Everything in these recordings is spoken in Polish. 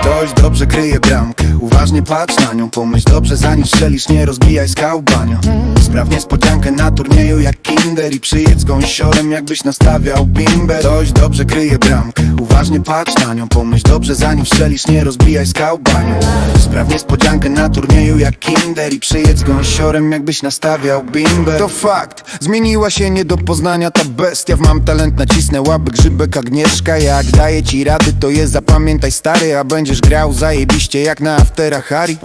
Ktoś dobrze kryje bramkę. Uważnie patrz na nią. Pomyśl dobrze zanim strzelisz Nie rozbijaj skał banio. Spraw niespodziankę na turnieju jak kinder I przyjedź z gąsiorem jakbyś nastawiał bimber Ktoś dobrze kryje bramkę Uważnie patrz na nią Pomyśl dobrze zanim strzelisz Nie rozbijaj skał banio Spraw niespodziankę na turnieju jak kinder I przyjedź z gąsiorem jakbyś nastawiał bimber To fakt Zmieniła się nie do poznania ta bestia. W mam talent nacisnę łapy grzybek Agnieszka. Jak daję ci rady to je zapamiętaj stary A będziesz grał zajebiście jak na afterach Harry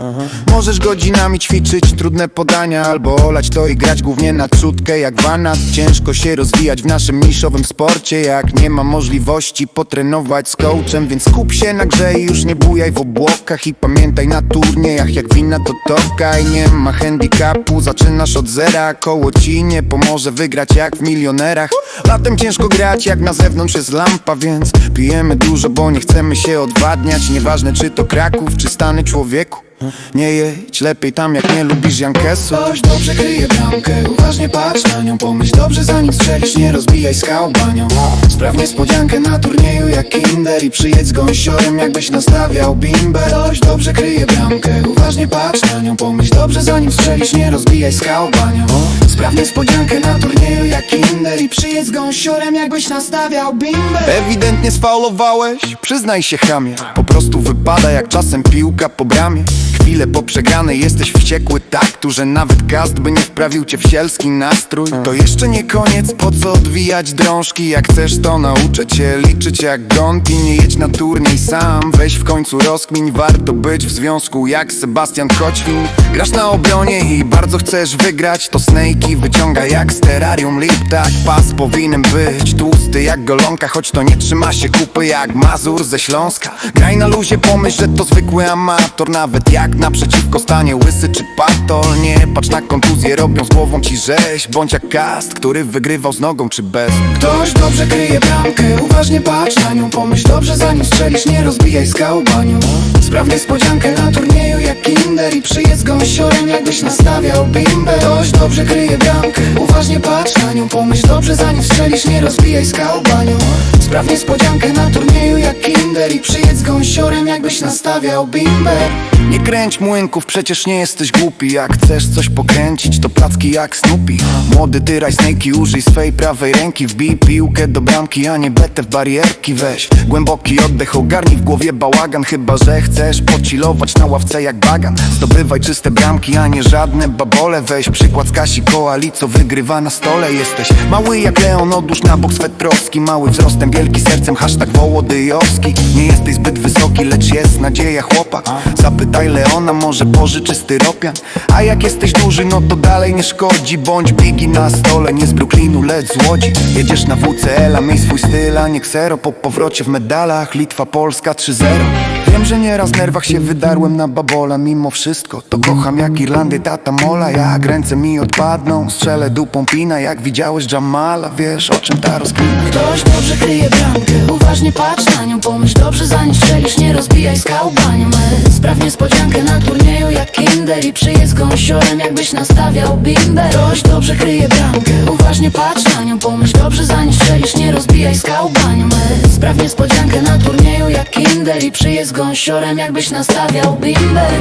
Możesz godzinami ćwiczyć trudne podania Albo olać to i grać głównie na trzutkę jak wanat. Ciężko się rozwijać w naszym niszowym sporcie Jak nie ma możliwości potrenować z coachem Więc skup się na grze i już nie bujaj w obłokach. I pamiętaj na turniejach jak wina to topka I nie ma handicapu, zaczynasz od zera. Koło ci nie pomoże wygrać jak w milionerach. Latem ciężko grać jak na zewnątrz jest lampa Więc pijemy dużo, bo nie chcemy się odwadniać. Nieważne czy to Kraków, czy Stany człowieku nie jedź, lepiej tam jak nie lubisz Jankesu Ktoś dobrze kryje bramkę, uważnie patrz na nią. Pomyśl dobrze zanim strzelisz, nie rozbijaj skał banią Spraw niespodziankę na turnieju jak kinder I przyjedź z gąsiorem jakbyś nastawiał bimber Ktoś dobrze kryje bramkę, uważnie patrz na nią. Pomyśl dobrze zanim strzelisz, nie rozbijaj skał banią Spraw niespodziankę na turnieju jak kinder I przyjedź z gąsiorem jakbyś nastawiał bimber Ewidentnie sfaulowałeś, przyznaj się chamie. Po prostu wypada jak czasem piłka po bramie Chwilę po przegranej jesteś wściekły tak tu, że nawet gast by nie wprawił cię w sielski nastrój. To jeszcze nie koniec, po co odwijać drążki? Jak chcesz to nauczę cię liczyć jak gonki. Nie jedź na turniej sam, weź w końcu rozkmin. Warto być w związku jak Sebastian Koćwin. Grasz na obronie i bardzo chcesz wygrać. To snake'i wyciąga jak z terrarium lip. Tak pas powinien być tłusty jak golonka Choć to nie trzyma się kupy jak Mazur ze Śląska. Graj na luzie, pomyśl, że to zwykły amator Nawet jak naprzeciwko stanie łysy czy patol. Nie patrz na kontuzję, robią z głową ci rzeź. Bądź jak kast, który wygrywał z nogą czy bez. Ktoś dobrze kryje bramkę, uważnie patrz na nią. Pomyśl dobrze zanim strzelisz, nie rozbijaj skał banią Spraw niespodziankę na turnieju jak kinder I przyjedź z gąsiorem jakbyś nastawiał bimber Ktoś dobrze kryje bramkę, uważnie patrz na nią. Pomyśl dobrze zanim strzelisz, nie rozbijaj skał banią Spraw niespodziankę na turnieju jak kinder I przyjedź z gąsiorem jakbyś nastawiał bimber Nie kręć młynków, przecież nie jesteś głupi. Jak chcesz coś pokręcić, to placki jak Snoopy. Młody tyraj snake'i, użyj swej prawej ręki. Wbij piłkę do bramki, a nie betę w barierki. Weź głęboki oddech, ogarnij w głowie bałagan. Chyba, że chcesz pocilować na ławce jak bagan. Zdobywaj czyste bramki, a nie żadne babole. Weź przykład z Kasi Koali, co wygrywa na stole. Jesteś mały jak Leon, odłóż na bok swet troski. Mały wzrostem, wielki sercem, hashtag Wołodyjowski. Nie jesteś zbyt wysoki, jest nadzieja chłopak Zapytaj Leona, może pożyczy styropian A jak jesteś duży, no to dalej nie szkodzi. Bądź bigi na stole, nie z Brooklynu, lecz z Łodzi. Jedziesz na WCL, a miej swój styl, a nie ksero Po powrocie w medalach, Litwa, Polska 3-0 Wiem, że nieraz w nerwach się wydarłem na babola. Mimo wszystko, to kocham jak Irlandy, tata mola. Jak ręce mi odpadną, strzelę dupą pina. Jak widziałeś Jamala, wiesz o czym ta rozkmina. Ktoś dobrze kryje bramkę. Uważnie patrz na nią Pomyśl dobrze zanim strzelisz Nie niespodziankę na turnieju jak kinder I przyjedź gąsiorem jakbyś nastawiał bimber Ktoś dobrze kryje bramkę Uważnie patrz na nią Pomyśl dobrze zanim strzelisz Nie rozbijaj skał banią e, Spraw niespodziankę na turnieju jak kinder I przyjedź gąsiorem jakbyś nastawiał bimber.